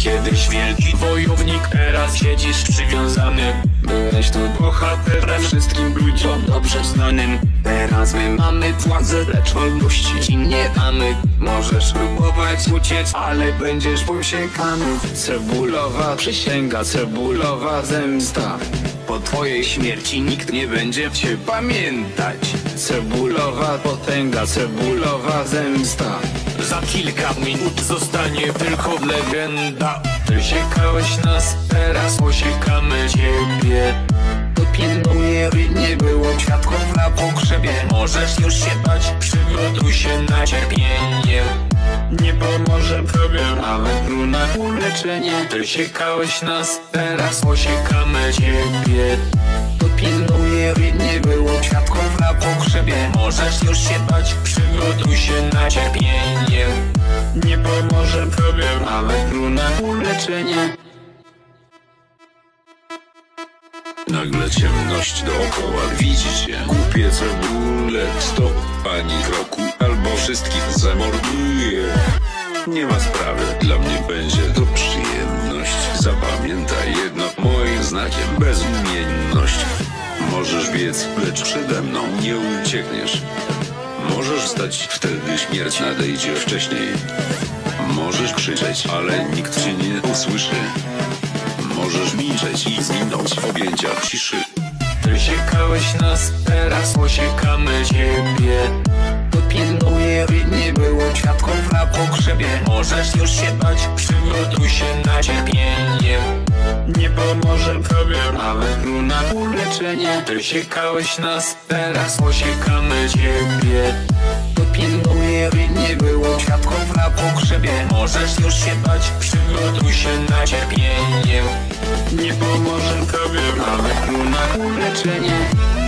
Kiedyś wielki wojownik, teraz siedzisz przywiązany. Byłeś tu bohaterem wszystkim ludziom dobrze znanym. Teraz my mamy władzę, lecz wolności ci nie damy. Możesz próbować uciec, ale będziesz posiekany. Cebulowa przysięga, cebulowa zemsta. Po twojej śmierci nikt nie będzie cię pamiętać. Cebulowa potęga, cebulowa zemsta Za kilka minut zostanie tylko legenda. Ty siekałeś nas, teraz osiekamy ciebie. Dopilnuję, by nie było świadków na pogrzebie Możesz już się bać, przygotuj się na cierpienie. Nie pomoże tobie nawet runa. Uleczenie. Ty siekałeś nas, teraz osiekamy ciebie. Dopilnuję, by nie było świadków na pogrzebie Możesz już się bać, przygotuj się na cierpienie. Nie nawet runa uleczenie Nagle ciemność dookoła. Widzicie? Kupię cebulę Stop ani kroku. Albo wszystkich zamorduję Nie ma sprawy. Dla mnie będzie to przyjemność. Zapamiętaj jedno. Moim znakiem bezumienność Możesz biec, lecz przede mną nie uciekniesz. Możesz stać, wtedy śmierć nadejdzie wcześniej Możesz krzyczeć, ale nikt cię nie usłyszy. Możesz milczeć i zginąć w objęciach ciszy. Ty siekałeś nas, teraz osiekamy ciebie. Dopilnuję, by nie było świadków na pogrzebie. Możesz już się bać, przygotuj się na cierpienie. Nie pomoże tobie nawet runa uleczenie. Ty siekałeś nas, teraz osiekamy ciebie. Dopilnuję, by nie było świadków Możesz już się bać, przygotuj się na cierpienie. Nie pomoże tobie nawet runa uleczenie